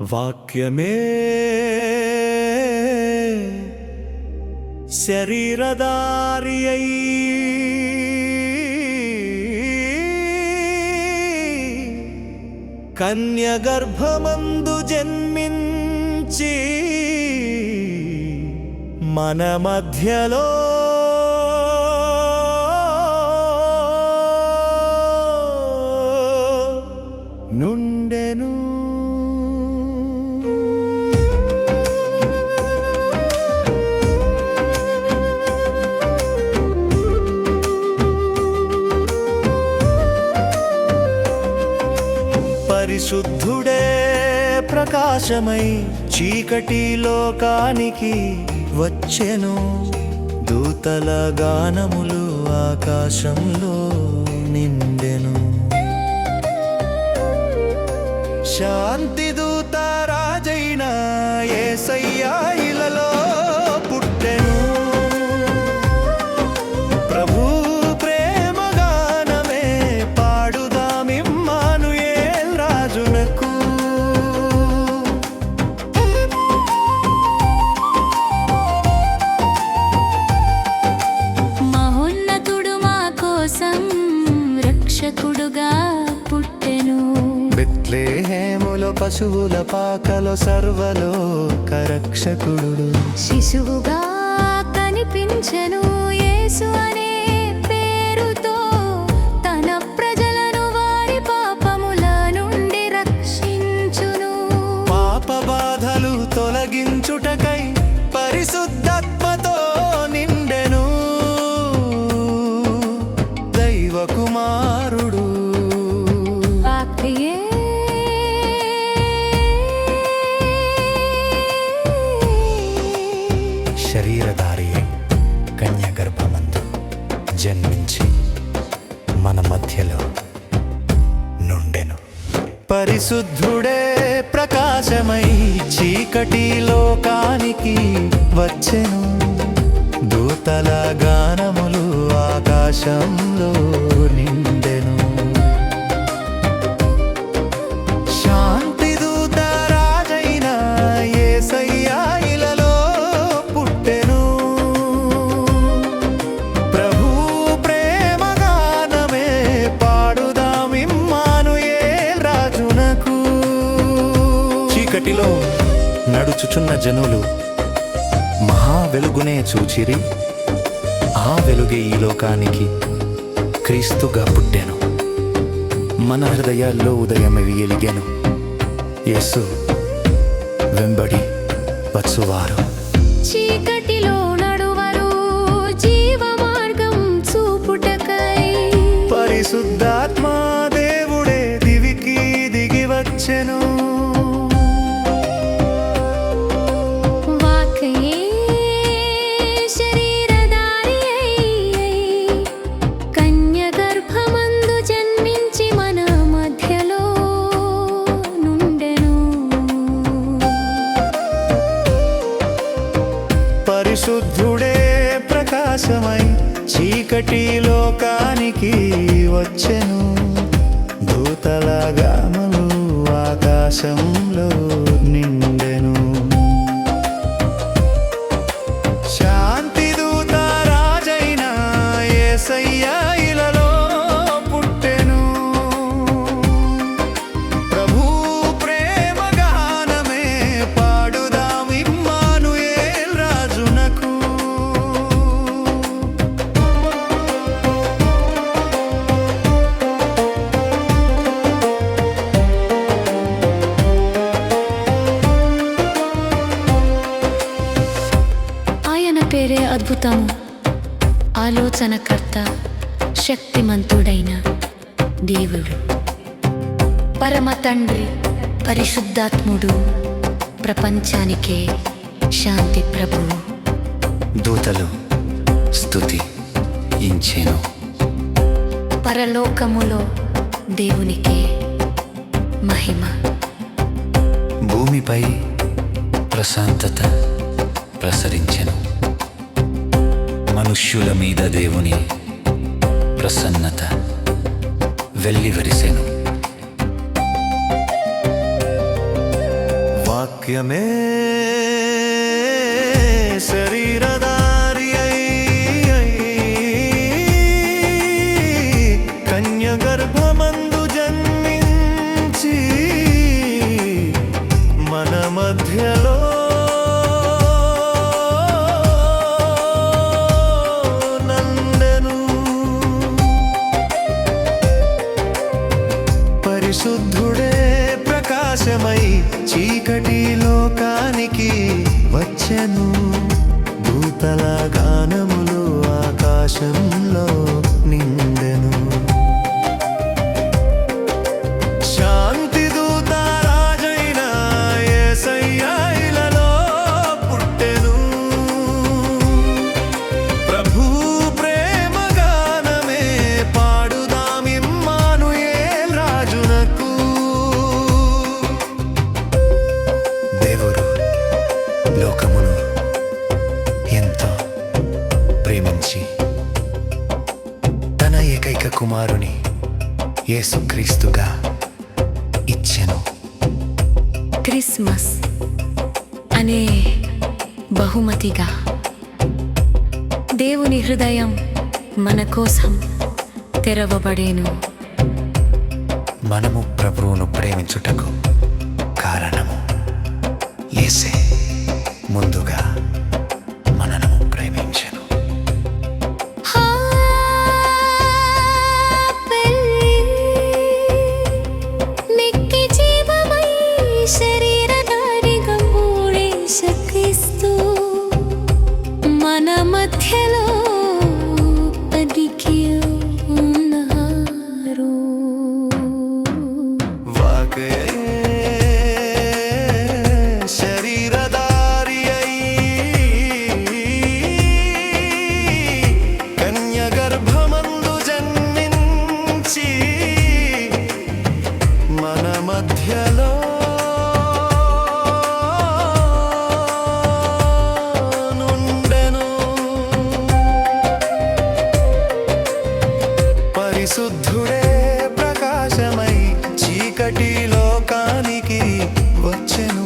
వాక్యమే శరీరధారి అయి కన్య గర్భమందు జన్మించి మన మధ్యలో నుండెను. పరిశుద్ధుడే ప్రకాశమై చీకటి లోకానికి వచ్చెను. దూతల గానములు ఆకాశంలో నిండెను. శాంతి దూత రాజైన ఏసయ్యాయి బెత్లేహేములో పశువుల పాకలో సర్వలో కరక్షకుడు శిశువుగా కనిపించను యేసు అనే పరిశుద్ధుడే ప్రకాశమై చీకటి లోకానికి వచ్చెను. దూతల గానములు ఆకాశంలో నిన్ను చీకటిలో నడుచుచున్న జనులు మహా వెలుగునే చూచిరి. ఆ వెలుగే ఈ లోకానికి క్రీస్తుగా పుట్టెను. మన హృదయాల్లో ఉదయం వెలిగాను. యేసు వెంబడి వచ్చువారు. చీకటిలో నడువరు జీవ మార్గం చూపుటకై. పరిశుద్ధాత్మా దేవుడే దివికి దిగి వచ్చెను. పరిశుద్ధుడే ప్రకాశమై చీకటి లోకానికి వచ్చెను. దూతల గామలు ఆకాశంలో నిన్న అద్భుతము. ఆలోచనకర్త శక్తిమంతుడైన దేవుడు. పరమ తండ్రి పరిశుద్ధాత్ముడు ప్రపంచానికే శాంతి ప్రభువు దూతలు స్తుతి ఇంచెను. పరలోకములో దేవునికే మహిమ. భూమిపై ప్రశాంతత ప్రసరించెను. మనుష్యుల మీద దేవుని ప్రసన్నత వెల్లివరిసెను. వాక్యమే శరీరధారి కన్య గర్భమందు జన్మించి మన మధ్యలో ప్రకాశమై చీకటి లోకానికి వచ్చెను. దూతల గానములు ఆకాశంలో నిండెను. యేసుక్రీస్తుగా ఇచ్చెను. క్రిస్మస్ అనే బహుమతిగా దేవుని హృదయం మన కోసం తెరవబడేను. మనము ప్రభువును ప్రేమించుటకు కారణము. యేసే ముందుగా శరీరధారిగా మూడేశక్రీస్తు మన మధ్యలో పదికి ఉన్నారు. వాకే శరీరధారి అయి జన్మించి మన మధ్యలో కానికి వచ్చెను.